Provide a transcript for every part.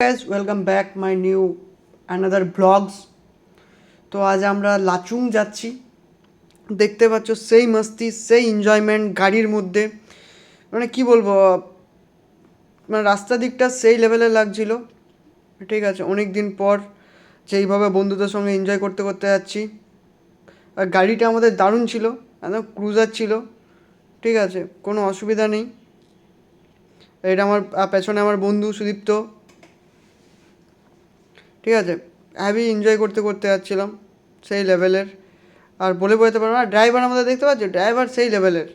guys welcome back my new another blogs তো আজ আমরা লাচুং যাচ্ছি। দেখতে পাচ্ছ, সেই মস্তি, সেই এনজয়মেন্ট গাড়ির মধ্যে। মানে কি বলব মানে রাস্তা দিকটা সেই লেভেলের লাগছিল। ঠিক আছে অনেক দিন পর যেইভাবে বন্ধুদের সঙ্গে এনজয় করতে করতে যাচ্ছি। আর গাড়িটা আমাদের দারুণ ছিল, একদম ক্রুজার ছিল। ঠিক আছে, কোনো অসুবিধা নেই। এটা আমার পেছনে আমার বন্ধু সুদীপ্ত। ঠিক আছে? হ্যাভি এনজয় করতে করতে যাচ্ছিলাম সেই লেভেলের আর বলে বোঝাতে পারব না ড্রাইভার আমাদের দেখতে পাচ্ছ? ড্রাইভার সেই লেভেলের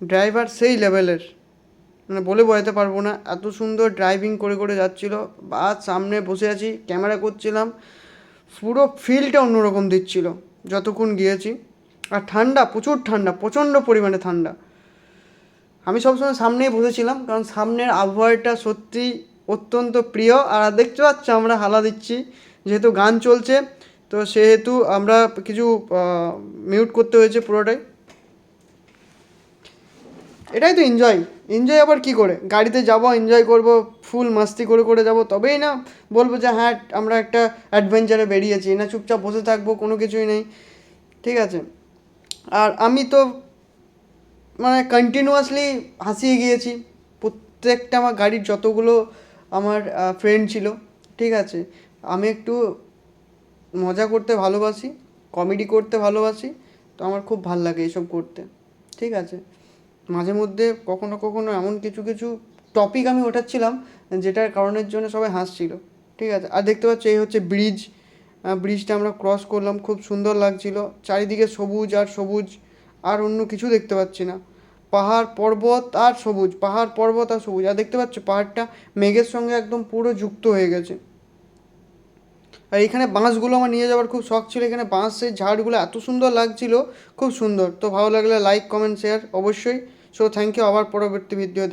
ড্রাইভার সেই লেভেলের মানে বলে বোঝাতে পারব না, এত সুন্দর ড্রাইভিং করে করে যাচ্ছিল। বাস সামনে বসে আছি ক্যামেরা করছিলাম। পুরো ফিলটা অন্যরকম দিচ্ছিল, যতক্ষণ গিয়েছি। আর ঠান্ডা, প্রচুর ঠান্ডা, প্রচণ্ড পরিমাণে ঠান্ডা। আমি সবসময় সামনেই বসেছিলাম, কারণ সামনের আবহাওয়াটা সত্যি অত্যন্ত প্রিয়। আর দেখতে পাচ্ছ আমরা হালা দিচ্ছি। যেহেতু গান চলছে, তো সেহেতু আমরা কিছু মিউট করতে হয়েছে পুরোটাই। এটাই তো এনজয় এনজয় আবার কি করে? গাড়িতে যাব এনজয় করব ফুল মাস্তি করে করে যাব, তবেই না বলব যে হ্যাঁ আমরা একটা অ্যাডভেঞ্চারে বেরিয়েছি। না, চুপচাপ বসে থাকব, কোনো কিছুই নেই। ঠিক আছে? আর আমি তো মানে কন্টিনিউয়াসলি হাসিয়ে গিয়েছি। প্রত্যেকটা আমার গাড়ির যতগুলো আমার ফ্রেন্ড ছিল, ঠিক আছে? আমি একটু মজা করতে ভালোবাসি কমেডি করতে ভালোবাসি, তো আমার খুব ভালো লাগে এসব করতে, ঠিক আছে? মাঝে মধ্যে কখনো কখনো এমন কিছু কিছু টপিক আমি ওঠাচ্ছিলাম, যেটার কারণের জন্য সবাই হাসছিল, ঠিক আছে? আর দেখতে পাচ্ছ, এই হচ্ছে ব্রিজ ব্রিজটা আমরা ক্রস করলাম, খুব সুন্দর লাগছিল, চারিদিকে সবুজ আর সবুজ, আর অন্য কিছু দেখতে পাচ্ছি না। পাহাড় পর্বত আর সবুজ, পাহাড়, পর্বত আর সবুজ। আর দেখতে পাচ্ছ, পাহাড়টা মেঘের সঙ্গে একদম পুরো যুক্ত হয়ে গেছে। আর এখানে বাঁশগুলো আমার নিয়ে যাওয়ার খুব শখ ছিল। এখানে বাঁশের ঝাড়গুলো এত সুন্দর লাগছিল, খুব সুন্দর। তো ভালো লাগলে লাইক কমেন্ট শেয়ার অবশ্যই। সো থ্যাংক ইউ আবার পরবর্তী ভিডিও